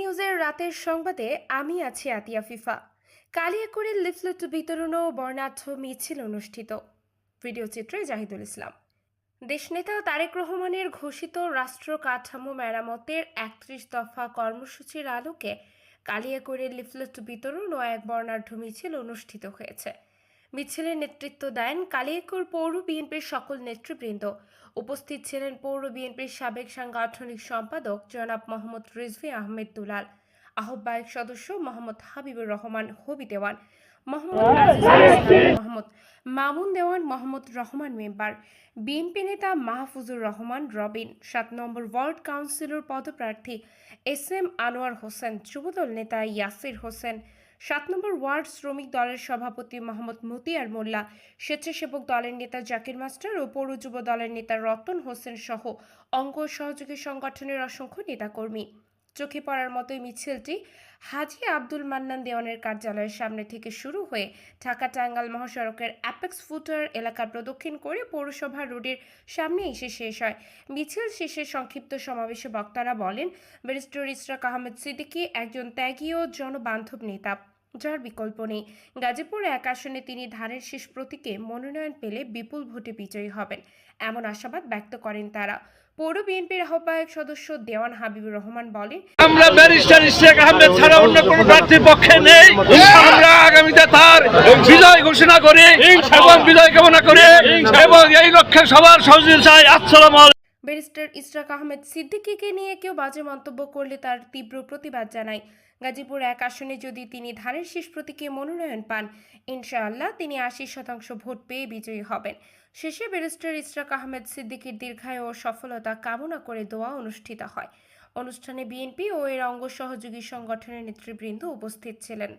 নিউজের রাতের সংবাদে আমি আছি আতিয়া ফিফা। কালিয়াকুড়ির লিফলেট বিতরণ ও বর্ণাঢ্য মিছিল অনুষ্ঠিত। ভিডিও চিত্রে জাহিদুল ইসলাম। দেশনেতা তারেক রহমানের ঘোষিত রাষ্ট্র কাঠামো মেরামতের একত্রিশ দফা কর্মসূচির আলোকে কালিয়াকুড়ির লিফলেট বিতরণ ও এক বর্ণাঢ্য মিছিল অনুষ্ঠিত হয়েছে। মিছিলের নেতৃত্ব দেন কালিয়াকুর পৌর বিএনপির সকল নেতৃবৃন্দ। উপস্থিত ছিলেন পৌর বিএনপির সাবেক সাংগঠনিক সম্পাদক জনাব মোহাম্মদ রিজভি আহমেদ দুলাল, আহ্বায়ক সদস্য মোহাম্মদ হাবিবুর রহমান হবি দেওয়ান, মোহাম্মদ মামুন দেওয়ান মোহাম্মদ রহমান মেম্বার, বিএনপি নেতা মাহফুজুর রহমান রবিন, সাত নম্বর ওয়ার্ড কাউন্সিলর পদপ্রার্থী এস এম আনোয়ার হোসেন, যুবদল নেতা ইয়াসির হোসেন সাত নম্বর ওয়ার্ড শ্রমিক দলের সভাপতি মোহাম্মদ মতিয়ার মোল্লা, স্বেচ্ছাসেবক দলের নেতা জাকির মাস্টার ও পৌর যুব দলের নেতা রতন হোসেন সহ অঙ্গ সহযোগী সংগঠনের অসংখ্য নেতাকর্মী। চোখে পড়ার মতো এই মিছিলটি হাজি আব্দুল মান্নান দেওয়ানের কার্যালয়ের সামনে থেকে শুরু হয়ে ঢাকা টাঙ্গাল মহাসড়কের অ্যাপেক্স ফুটার এলাকা প্রদক্ষিণ করে পৌরসভা রোডের সামনে এসে শেষ হয়। মিছিল শেষে সংক্ষিপ্ত সমাবেশে বক্তারা বলেন, ব্যারিস্টার ইসরাক আহমেদ সিদ্দিকী একজন ত্যাগী ও জনবান্ধব নেতা। যার বিকল্প নেই। গাজীপুর এক আসনে তিনি ধানের শীষ প্রতীকে মনোনয়ন পেলে বিপুল ভোটে বিজয়ী হবেন, এমন আশাবাদ ব্যক্ত করেন তারা। পৌর বিএনপির আহ্বায়ক সদস্য দেওয়ান হাবিবুর রহমান বলেন, আমরা ব্যারিস্টার ইশতিয়াক আহমেদ ছাড়া অন্য কোনো প্রার্থীর পক্ষে নেই। আমরা আগামীতে তার বিজয় ঘোষণা করি এবং বিজয় কামনা করি এবং এই লক্ষ্যে সবার সহযোগিতা চাই। আসসালাম ব্যারিস্টার ইসরাক আহমেদ সিদ্দিকীকে নিয়ে কেউ বাজে মন্তব্য করলে তার তীব্র প্রতিবাদ জানায়। গাজীপুর এক আসনে যদি তিনি ধানের শীষ প্রতীকে মনোনয়ন পান, ইনশাআল্লাহ তিনি আশি শতাংশ ভোট পেয়ে বিজয়ী হবেন। শেষে ব্যারিস্টার ইসরাক আহমেদ সিদ্দিকীর দীর্ঘায়ু ও সফলতা কামনা করে দোয়া অনুষ্ঠিত হয়। অনুষ্ঠানে বিএনপি ও এর অঙ্গ সহযোগী সংগঠনের নেতৃবৃন্দ উপস্থিত ছিলেন।